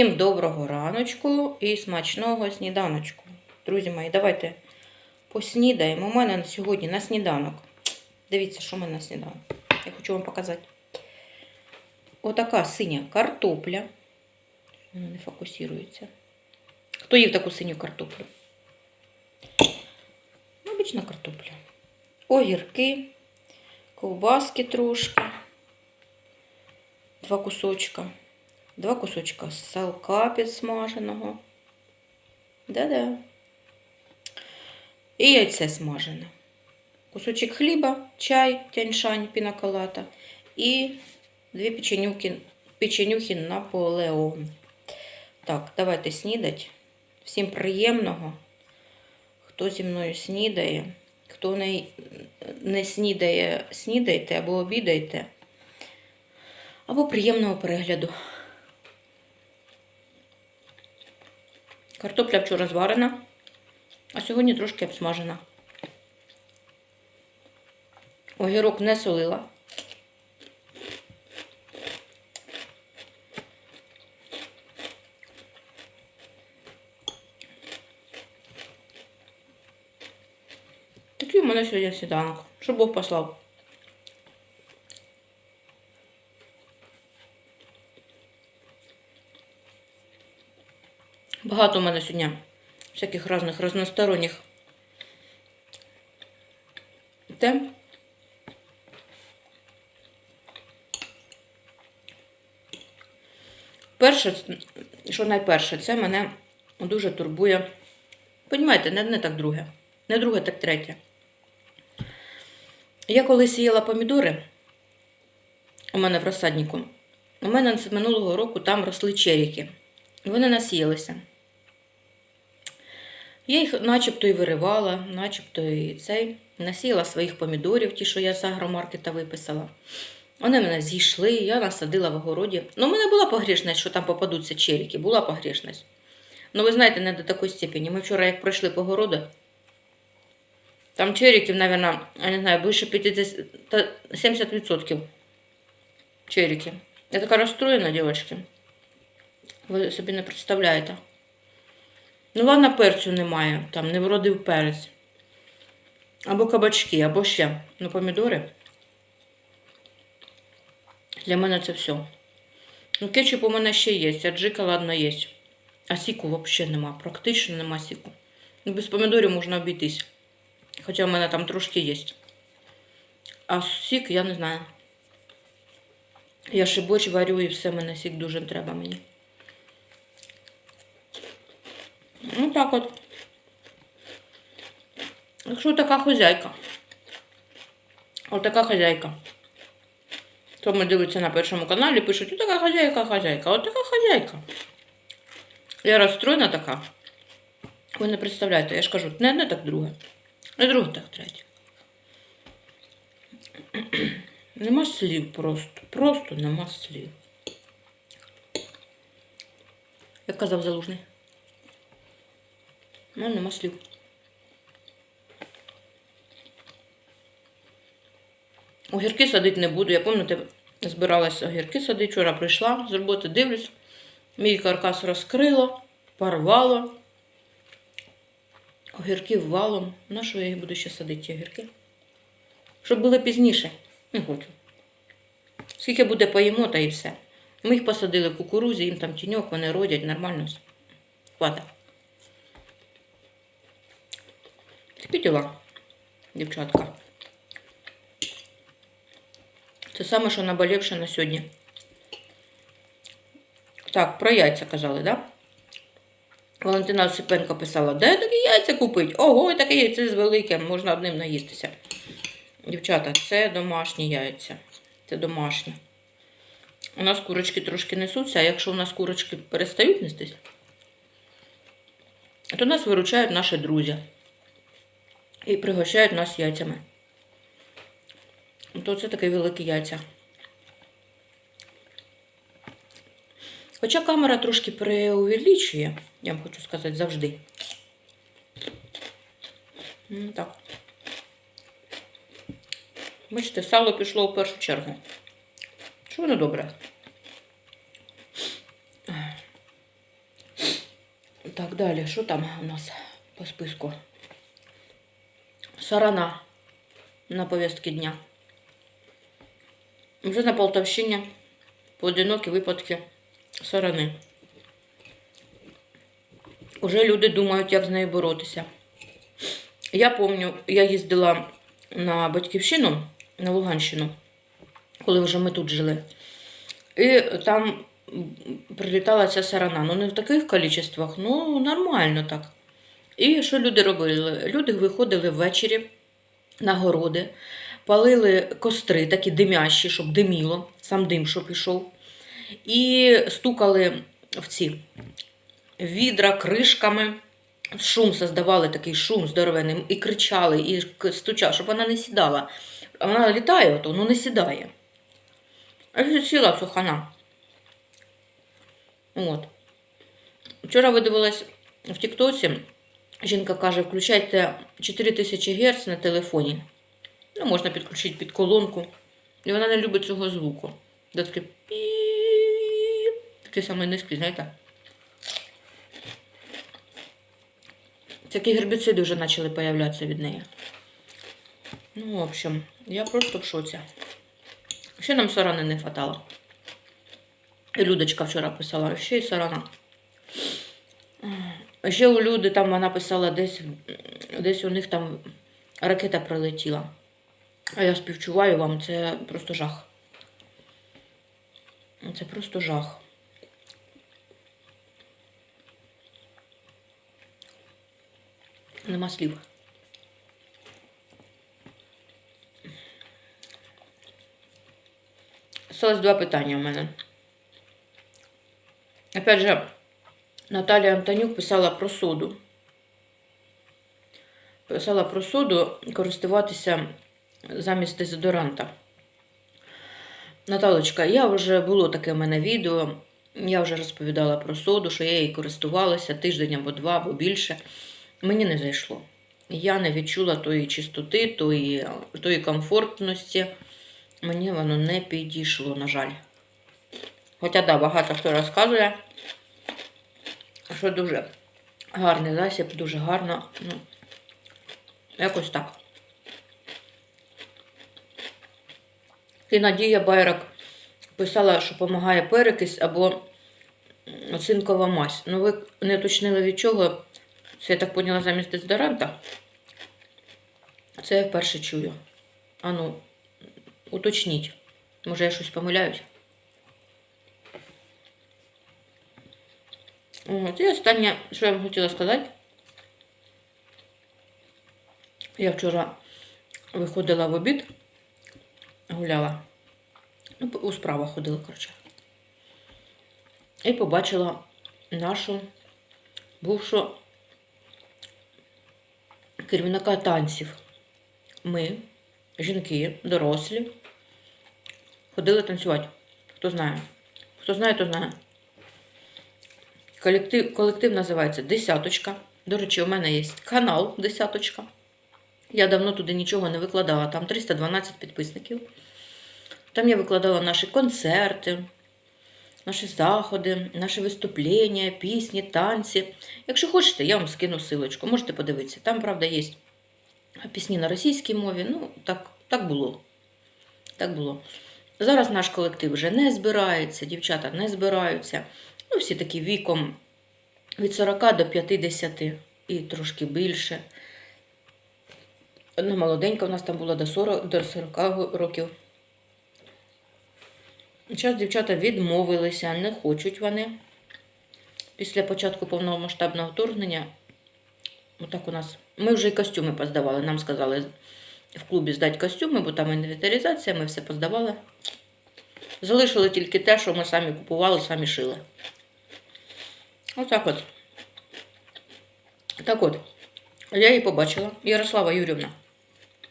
Всім доброго раночку і смачного сніданочку. Друзі мої, давайте поснідаємо. У мене сьогодні на сніданок. Дивіться, що в мене на сніданок. Я хочу вам показати. Отака синя картопля. Вона не фокусується. Хто їв таку синю картоплю? Обична картопля. Огірки, ковбаски трошки. Два кусочка. Два кусочка салка підсмаженого. Да-да. І яйце смажене. Кусочок хліба, чай, тяньшань, пінаколата і дві печенюхи, печенюхи Наполеон. Так, давайте снідать. Всім приємного. Хто зі мною снідає, хто не, не снідає, снідайте або обідайте, або приємного перегляду. Картопля вчора зварена, а сьогодні трошки обсмажена. Огірок не солила. Такий у мене сьогодні сніданок. Що Бог послав. Багато у мене сьогодні всяких різних разносторонніх тем. Перше, що найперше, це мене дуже турбує. Понімаєте, не, не так друге. Не друге, так третє. Я коли сіяла помідори у мене в розсаднику, у мене з минулого року там росли черіки. Вони насіялися. Я їх начебто і виривала, начебто і цей. Насіяла своїх помідорів, ті, що я з агромаркета виписала. Вони мене зійшли, я насадила в огороді. Ну, у мене була погрішність, що там попадуться черіки, була погрішність. Ну, ви знаєте, не до такої степені. Ми вчора, як пройшли по городу, там черіків, мабуть, я не знаю, більше 50, 70% черіки. Я така розстроєна, дівчатки. Ви собі не представляєте. Ну, ладно, перцю немає, там не вродив перець. Або кабачки, або ще. Ну, помідори. Для мене це все. Ну, кетчуп у мене ще є, аджика, ладно, є. А сіку взагалі нема, практично нема сіку. Ну, без помідорів можна обійтись. Хоча в мене там трошки є. А сік я не знаю. Я ще борщ варю і все, мене сік дуже треба мені. Ну так от. Якщо така хозяйка. Отака хозяйка. Хто мене дивиться на першому каналі, пишуть, така хозяйка, хозяйка. От така хозяйка. Я розстроєна така. Ви не представляєте, я ж кажу, не одне так друге. Не друге так третє. Нема слів просто. Просто нема слів. Як казав залужний. Ну, нема слів. Огірки садити не буду. Я пам'ятаю, збиралася огірки садити. Вчора прийшла з роботи, дивлюсь. Мій каркас розкрило, порвало. Огірки валом. На що я їх буду ще садити, ті огірки? Щоб були пізніше. Не хочу. Скільки буде поїмо, та і все. Ми їх посадили в кукурузі, їм там тіньок, вони родять, нормально. Хвата. Такі діла, дівчатка. Це саме, що наболівше на сьогодні. Так, про яйця казали, да? Валентина Осипенко писала, де такі яйця купити? Ого, таке яйце з великим, можна одним наїстися. Дівчата, це домашні яйця. Це домашні. У нас курочки трошки несуться, а якщо у нас курочки перестають нестись, то нас виручають наші друзі і пригощають нас яйцями. То це такі великі яйця. Хоча камера трошки преувеличує, я вам хочу сказати, завжди. Так. Бачите, сало пішло в першу чергу. Що воно добре? Так, далі, що там у нас по списку? Сарана на повістки дня. Вже на Полтавщині поодинокі випадки сарани. Уже люди думають, як з нею боротися. Я пам'ятаю, я їздила на батьківщину, на Луганщину, коли вже ми тут жили. І там прилітала ця сарана. Ну, не в таких кількостях, ну нормально так. І що люди робили? Люди виходили ввечері на городи, палили костри, такі димящі, щоб диміло, сам дим, щоб пішов. І стукали в ці відра кришками. Шум создавали такий шум здоровений, і кричали, і стучали, щоб вона не сідала. А Вона літає, ото, ну не сідає. А сіла все хана. От. Вчора видивилась в Тіктоці, жінка каже, включайте 4000 Гц на телефоні. Ну, можна підключити під колонку. І вона не любить цього звуку. Де такий пі. Такий самий низький, знаєте? Такі гербіциди вже почали появлятися від неї. Ну, в общем, я просто в шоці. Ще нам сарани не хватало. І Людочка вчора писала, ще й сарана. Ще у люди там вона писала, десь, десь у них там ракета прилетіла. А я співчуваю вам, це просто жах. Це просто жах. Нема слів. Осталось два питання у мене. Опять же, Наталія Антонюк писала про соду. Писала про соду користуватися замість дезодоранта. Наталочка, я вже було таке в мене відео. Я вже розповідала про соду, що я її користувалася тиждень або два, або більше. Мені не зайшло. Я не відчула тої чистоти, тої, тої комфортності. Мені воно не підійшло, на жаль. Хоча, да, багато хто розказує, що дуже гарний засіб, дуже гарно. Ну, якось так. І Надія Байрак писала, що допомагає перекись або цинкова мазь. Ну, ви не уточнили від чого. Це я так поняла замість дезодоранта. Це я вперше чую. Ану, уточніть. Може, я щось помиляюсь. От, і останнє, що я вам хотіла сказати. Я вчора виходила в обід, гуляла. Ну, у справах ходила, коротше. І побачила нашу бувшу керівника танців. Ми, жінки, дорослі, ходили танцювати. Хто знає? Хто знає, то знає. Колектив, колектив називається Десяточка. До речі, у мене є канал Десяточка. Я давно туди нічого не викладала. Там 312 підписників. Там я викладала наші концерти, наші заходи, наші виступлення, пісні, танці. Якщо хочете, я вам скину силочку. Можете подивитися. Там, правда, є пісні на російській мові. Ну, так, так було. Так було. Зараз наш колектив вже не збирається, дівчата не збираються. Ну, всі такі віком від 40 до 50 і трошки більше. Одна молоденька у нас там була до 40, до 40 років. Зараз дівчата відмовилися, не хочуть вони. Після початку повномасштабного вторгнення, отак у нас. Ми вже і костюми поздавали. Нам сказали в клубі здати костюми, бо там інвентаризація, ми все поздавали. Залишили тільки те, що ми самі купували, самі шили. Отак от. Так от, я її побачила, Ярослава Юрівна.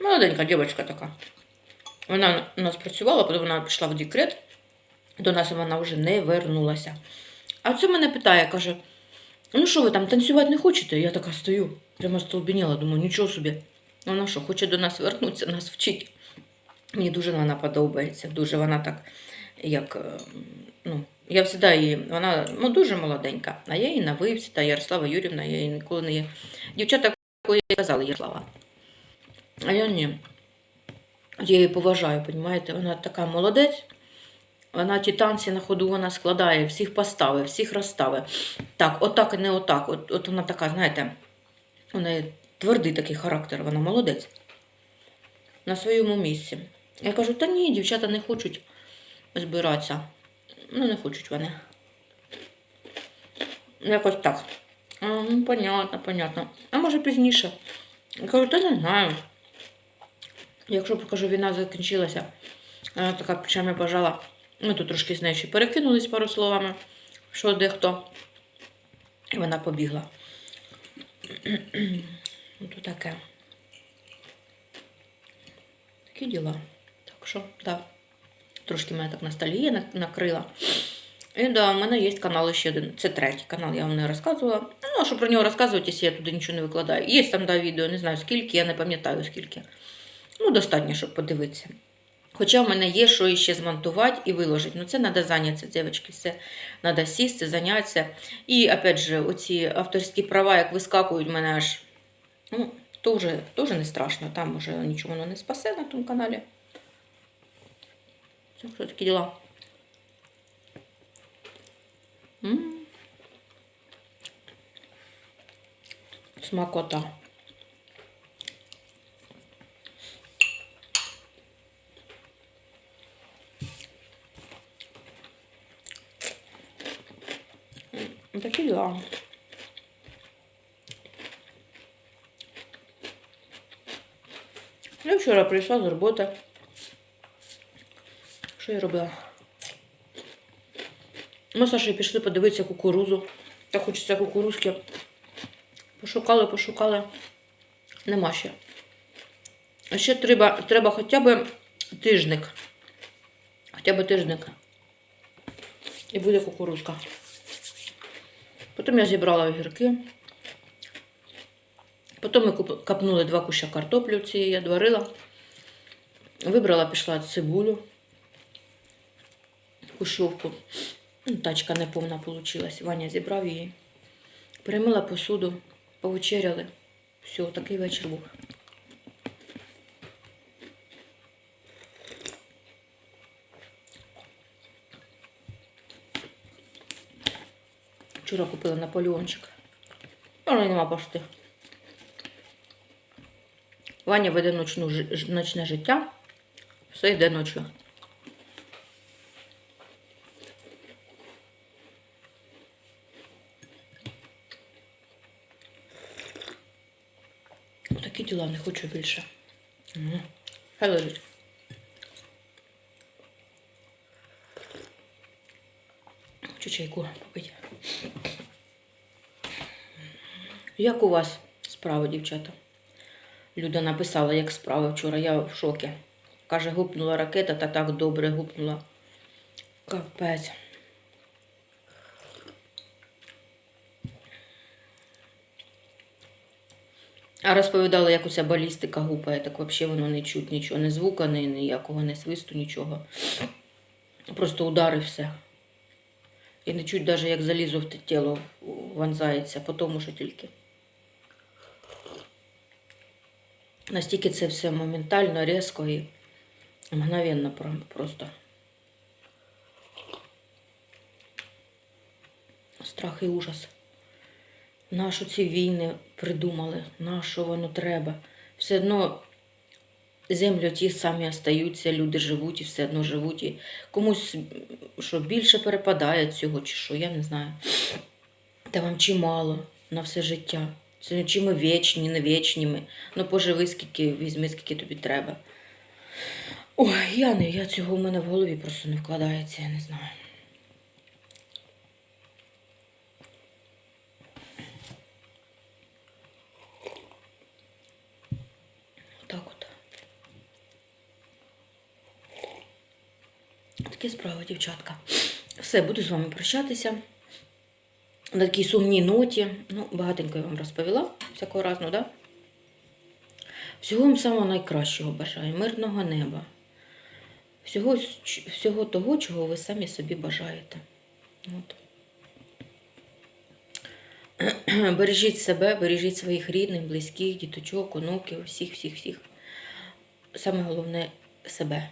Молоденька дівчинка така. Вона у нас працювала, потім вона пішла в декрет. До нас вона вже не вернулася. А це мене питає, каже: ну що ви там танцювати не хочете? Я така стою, прямо столбеніла, думаю, нічого собі. Вона що, хоче до нас вернутися, нас вчить. Мені дуже вона подобається. Дуже вона так, як, е, ну, Я завжди її, вона ну, дуже молоденька, а я її на вивці, та Ярослава Юрівна, я її ніколи не є. Дівчата такої казали Ярослава. А я ні. Я її поважаю, розумієте? Вона така молодець. Вона ті танці на ходу вона складає, всіх поставить, всіх розставить. Так, отак і не отак. От, от вона така, знаєте, неї твердий такий характер, вона молодець. На своєму місці. Я кажу, та ні, дівчата не хочуть збиратися. Ну, не хочуть вони. Якось так. Ну, понятно, понятно. А може пізніше. Я кажу, та не знаю. Якщо покажу, війна закінчилася, вона така плечами пожала. Ми тут трошки з нею ще перекинулись пару словами, що дехто. І вона побігла. Тут таке. Такі діла. Так що, так. Да. Трошки мене так ностальгія нак- накрила. І да, в мене є канал ще один. Це третій канал, я вам не розказувала. Ну, а що про нього розказувати, якщо я туди нічого не викладаю. Є там да, відео, не знаю скільки, я не пам'ятаю скільки. Ну, достатньо, щоб подивитися. Хоча в мене є, що іще змонтувати і виложити. Ну, це треба зайнятися, дівчатки, все треба сісти, зайнятися. І, опять же, оці авторські права, як вискакують, в мене аж. Ну, то вже не страшно, там вже нічого воно не спасе на тому каналі. Це що такі діла? М. Смакота. М, Такі діла. Я вчора прийшла з роботи. Я робила? Ми з Сашею пішли подивитися кукурузу. Так хочеться кукурузки. Пошукали, пошукали. Нема ще. А ще треба, треба хоча б тижник. Хоча б тижник. І буде кукурузка. Потім я зібрала огірки. Потім ми капнули два куща картоплю цієї, я дварила. Вибрала, пішла цибулю. Кущовку. Ну, Тачка неповна вийшла. Ваня зібрав її. Перемила посуду, повечеряли. Все, такий вечір був. Вчора купила Наполеончик. Але нема пошти. Ваня веде ночну, ночне життя. Все йде ночі. Діла не хочу більше. Хай лежить. Хочу чайку попити. Як у вас справи, дівчата? Люда написала, як справи вчора. Я в шокі. Каже, гупнула ракета та так добре гупнула. Капець. А розповідала, як уся балістика гупає, так взагалі воно не чуть нічого, не звука, ні, ніякого, не свисту, нічого. Просто удари все. І не чуть навіть як залізо в те тіло вонзається, по тому, що тільки. Настільки це все моментально, різко і мгновенно просто. Страх і ужас. Нащо ці війни придумали? Нащо воно треба? Все одно землю ті самі остаються, люди живуть і все одно живуть. І комусь що більше перепадає цього, чи що, я не знаю. Та вам чимало на все життя. Це чи ми вічні, не вічні ми. Ну поживи, скільки, візьми, скільки тобі треба. Ой, я не, я цього в мене в голові просто не вкладається, я не знаю. Отак от. Такі справи, дівчатка. Все, буду з вами прощатися. На такій сумній ноті. Ну, багатенько я вам розповіла, всякого разного, да? Всього вам самого найкращого бажаю, мирного неба. Всього, всього того, чого ви самі собі бажаєте. От. Бережіть себе, бережіть своїх рідних, близьких, діточок, онуків, всіх, всіх, всіх. Саме головне себе,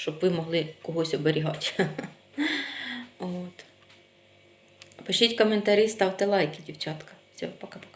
щоб ви могли когось оберігати. От. Пишіть коментарі, ставте лайки, дівчатка. Все, пока-пока.